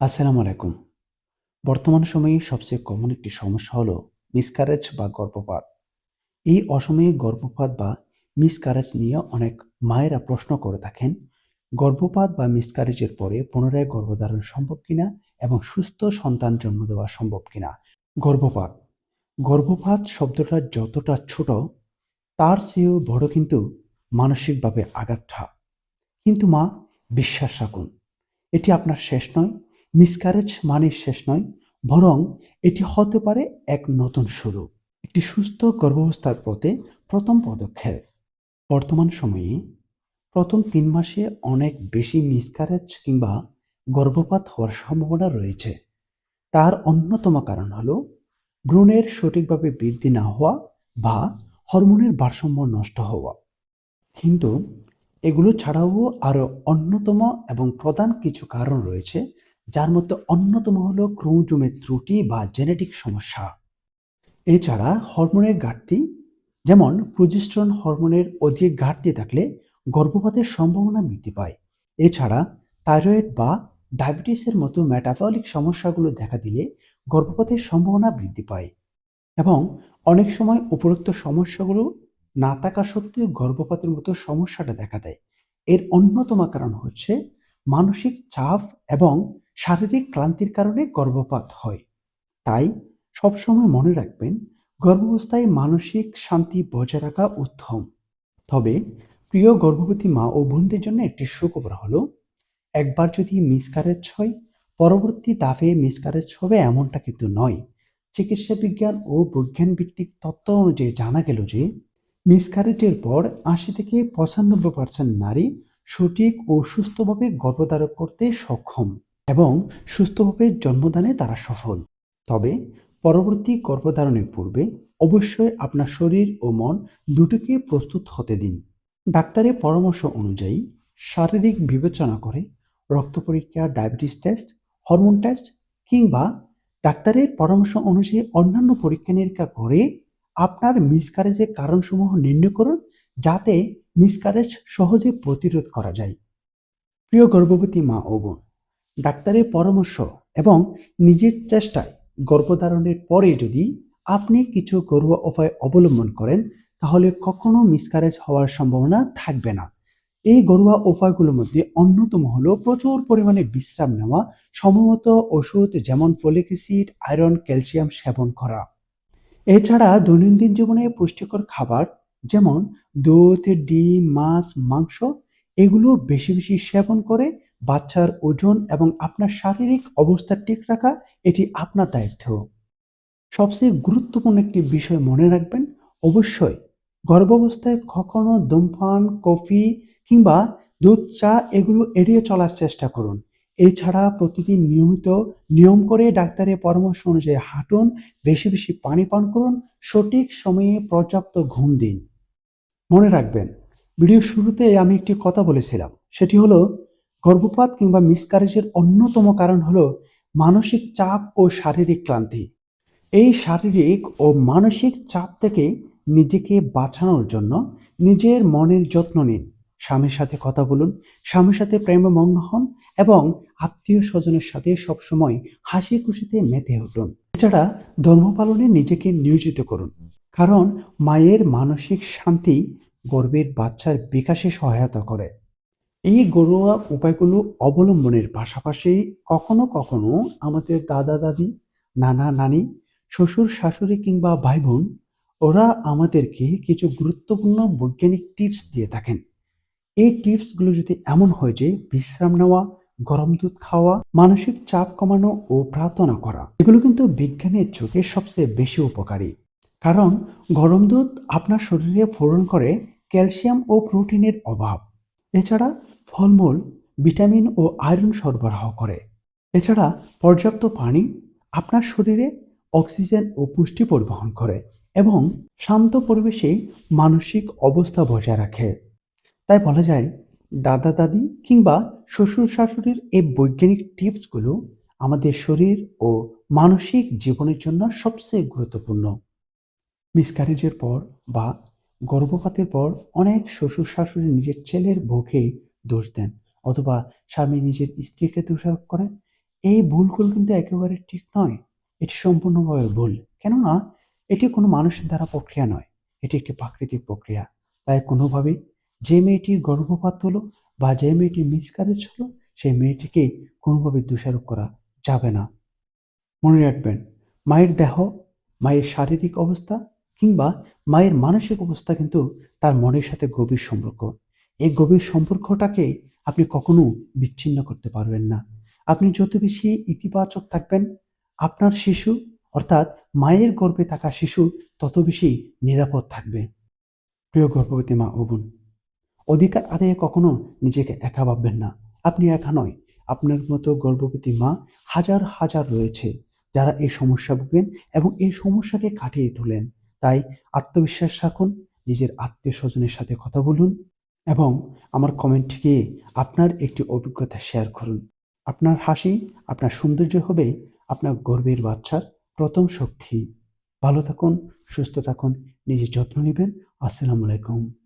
আসসালামু আলাইকুম। বর্তমান সময়ে সবচেয়ে কমন একটি সমস্যা হলো মিসকারেজ বা গর্ভপাত। এই অসময়ে গর্ভপাত বা মিসকারেজ নিয়ে অনেক মায়েরা প্রশ্ন করে থাকেন, গর্ভপাত বা মিসকারেজের পরে পুনরায় গর্ভধারণ সম্ভব কিনা এবং সুস্থ সন্তান জন্ম দেওয়া সম্ভব কিনা? গর্ভপাত। গর্ভপাত শব্দটা যতটা ছোট, তার চেয়েও বড় কিন্তু মানসিকভাবে আঘাতটা। কিন্তু মা, বিশ্বাস রাখুন, এটি আপনার শেষ নয় মিসক্যারেজ মানে শেষ নয়, বরং এটি হতে পারে এক নতুন শুরু। একটি সুস্থ গর্ভাবস্থার পথে প্রথম পদক্ষেপ। বর্তমান সময়ে প্রথম তিন মাসে অনেক বেশি মিসকারেজ কিংবা গর্ভপাত হওয়ার সম্ভাবনা রয়েছে। তার অন্যতম কারণ হল ভ্রূণের সঠিকভাবে বৃদ্ধি না হওয়া বা হরমোনের ভারসাম্য নষ্ট হওয়া। কিন্তু এগুলো ছাড়াও আরও অন্যতম এবং প্রধান কিছু কারণ রয়েছে যার মধ্যে অন্যতম হলো ক্রোমোজোমের ত্রুটি বা জেনেটিক সমস্যা। এছাড়া হরমোনের ঘাটতি, যেমন প্রোজেস্টেরন হরমোনের অধিক ঘাটতি থাকলে গর্ভপাতের সম্ভাবনা বৃদ্ধি পায়। এছাড়া থাইরয়েড বা ডায়াবেটিসের মতো মেটাবলিক সমস্যাগুলো দেখা দিলে গর্ভপাতের সম্ভাবনা বৃদ্ধি পায়। এবং অনেক সময় উপরোক্ত সমস্যাগুলো না থাকা সত্ত্বেও গর্ভপাতের মতো সমস্যাটা দেখা দেয়। এর অন্যতম কারণ হচ্ছে মানসিক চাপ এবং শারীরিক ক্লান্তির কারণে গর্ভপাত হয়। তাই সবসময় মনে রাখবেন, গর্ভাবস্থায় মানসিক শান্তি বজায় রাখা উত্তম। তবে প্রিয় গর্ভবতী মা ও বোনদের জন্য একটি সুখবর হলো, একবার যদি মিসক্যারেজ হয়, পরবর্তী ধাপে মিসক্যারেজ হবে এমনটা কিন্তু নয়। চিকিৎসা বিজ্ঞান ও বৈজ্ঞান ভিত্তিক তত্ত্ব অনুযায়ী জানা গেল যে মিসক্যারেজের পর আশি থেকে পঁচানব্বই পার্সেন্ট নারী সঠিক ও সুস্থভাবে গর্ভধারণ করতে সক্ষম। এবং সুস্থভাবে জন্মদানে তারা সফল। তবে পরবর্তী গর্ভধারণের পূর্বে অবশ্যই আপনার শরীর ও মন দুটোকে প্রস্তুত হতে দিন। ডাক্তারের পরামর্শ অনুযায়ী শারীরিক বিবেচনা করে রক্ত পরীক্ষা, ডায়াবেটিস টেস্ট, হরমোন টেস্ট কিংবা ডাক্তারের পরামর্শ অনুযায়ী অন্যান্য পরীক্ষা নিরীক্ষা করে আপনার মিসকারেজের কারণসমূহ নির্ণয় করুন যাতে মিসকারেজ সহজে প্রতিরোধ করা যায়। প্রিয় গর্ভবতী মা ও বোন ডাক্তারের পরামর্শ এবং নিজের চেষ্টায় গর্ভধারণের পরে যদি আপনি কিছু ঘরোয়া উপায় অবলম্বন করেন, তাহলে কখনো মিসকারেজ হওয়ার সম্ভাবনা থাকবে না। এই ঘরোয়া উপায়গুলোর মধ্যে অন্যতম হলো প্রচুর পরিমাণে বিশ্রাম নেওয়া সময়মতো ওষুধ যেমন ফলিক অ্যাসিড আয়রন ক্যালসিয়াম সেবন করা। এছাড়া দৈনন্দিন জীবনে পুষ্টিকর খাবার যেমন দুধ, ডিম, মাছ, মাংস, এগুলো বেশি বেশি সেবন করে বাচ্চার ওজন এবং আপনার শারীরিক অবস্থা ঠিক রাখা, এটি আপনার দায়িত্ব। সবচেয়ে গুরুত্বপূর্ণ একটি বিষয় মনে রাখবেন, অবশ্যই গর্ভাবস্থায় কখনো ধূমপান, কফি কিংবা দুধ, চা এগুলো এড়িয়ে চলার চেষ্টা করুন। এছাড়া প্রতিদিন নিয়মিত নিয়ম করে ডাক্তারের পরামর্শ অনুযায়ী হাঁটুন, বেশি বেশি পানি পান করুন, সঠিক সময়ে পর্যাপ্ত ঘুম দিন। মনে রাখবেন, ভিডিওর শুরুতে আমি একটি কথা বলেছিলাম, সেটি হলো গর্ভপাত কিংবা মিসকারেজের অন্যতম কারণ হল মানসিক চাপ ও শারীরিক ক্লান্তি। এই শারীরিক ও মানসিক চাপ থেকে নিজেকে বাঁচানোর জন্য নিজের মনের যত্ন নিন। স্বামীর সাথে কথা বলুন, স্বামীর সাথে প্রেমে মগ্ন হন এবং আত্মীয় স্বজনের সাথে সবসময় হাসি খুশিতে মেতে উঠুন। এছাড়া ধর্ম পালনে নিজেকে নিয়োজিত করুন। কারণ মায়ের মানসিক শান্তি গর্বের বাচ্চার বিকাশে সহায়তা করে। এই ঘরোয়া উপায়গুলো অবলম্বনের পাশাপাশি কখনো কখনো আমাদের দাদা, দাদি, নানা, নানি, শ্বশুর, শাশুড়ি কিংবা ভাই বোন ওরা আমাদেরকে কিছু গুরুত্বপূর্ণ বৈজ্ঞানিক টিপস দিয়ে থাকেন। এই টিপসগুলো যদি এমন হয় যে বিশ্রাম নেওয়া, গরম দুধ খাওয়া, মানসিক চাপ কমানো ও প্রার্থনা করা, এগুলো কিন্তু বিজ্ঞানের চোখে সবচেয়ে বেশি উপকারী। কারণ গরম দুধ আপনার শরীরে পূরণ করে ক্যালসিয়াম ও প্রোটিনের অভাব। এছাড়া ফলমূল, ভিটামিন ও আয়রন সরবরাহ করে। এছাড়া পর্যাপ্ত পানি আপনার শরীরে অক্সিজেন ও পুষ্টি পরিবহন করে এবং শান্ত পরিবেশে মানসিক অবস্থা বজায় রাখে। তাই বলা যায়, দাদা, দাদি কিংবা শ্বশুর, শাশুড়ির এই বৈজ্ঞানিক টিপসগুলো আমাদের শরীর ও মানসিক জীবনের জন্য সবচেয়ে গুরুত্বপূর্ণ। মিসক্যারেজের পর বা গর্ভপাতের পর অনেক শ্বশুর, শাশুড়ি নিজের ছেলের বউকে দোষ দেন। অথবা স্বামী নিজের স্ত্রীকে দোষারোপ করেন। এই ভুলগুলো কিন্তু একেবারে ঠিক নয়। এটি সম্পূর্ণভাবে ভুল। কেননা এটি কোনো মানুষের দ্বারা প্রক্রিয়া নয়। এটি একটি প্রাকৃতিক প্রক্রিয়া। তাই কোনোভাবেই যে মেয়েটির গর্ভপাত হলো বা যে মেয়েটির মিসক্যারেজ হলো, সেই মেয়েটিকে কোনোভাবে দোষারোপ করা যাবে না। মনে রাখবেন, মায়ের দেহ, মায়ের শারীরিক অবস্থা কিংবা মায়ের মানসিক অবস্থা কিন্তু তার মনের সাথে গভীর সম্পর্ক। এই গভীর সম্পর্কটাকে আপনি কখনো বিচ্ছিন্ন করতে পারবেন না। আপনি যত বেশি ইতিবাচক থাকবেন, আপনার শিশু, অর্থাৎ মায়ের গর্ভে থাকা শিশু তত বেশি নিরাপদ থাকবে। প্রিয় গর্ভবতী মা ও বোন, অধিকার আদায়ে কখনো নিজেকে একা ভাববেন না। আপনি একা নয়, আপনার মতো গর্ভবতী মা হাজার হাজার রয়েছে যারা এই সমস্যা ভুগেন এবং এই সমস্যাকে কাটিয়ে তোলেন। তাই আত্মবিশ্বাস রাখুন, নিজের আত্মীয় স্বজনের সাথে কথা বলুন এবং আমার কমেন্ট গিয়ে আপনার একটি অভিজ্ঞতা শেয়ার করুন। আপনার হাসি, আপনার সৌন্দর্য হবে আপনার গর্বের বাচ্চার প্রথম শক্তি। ভালো থাকুন, সুস্থ থাকুন, নিজের যত্ন নেবেন। আসসালামু আলাইকুম।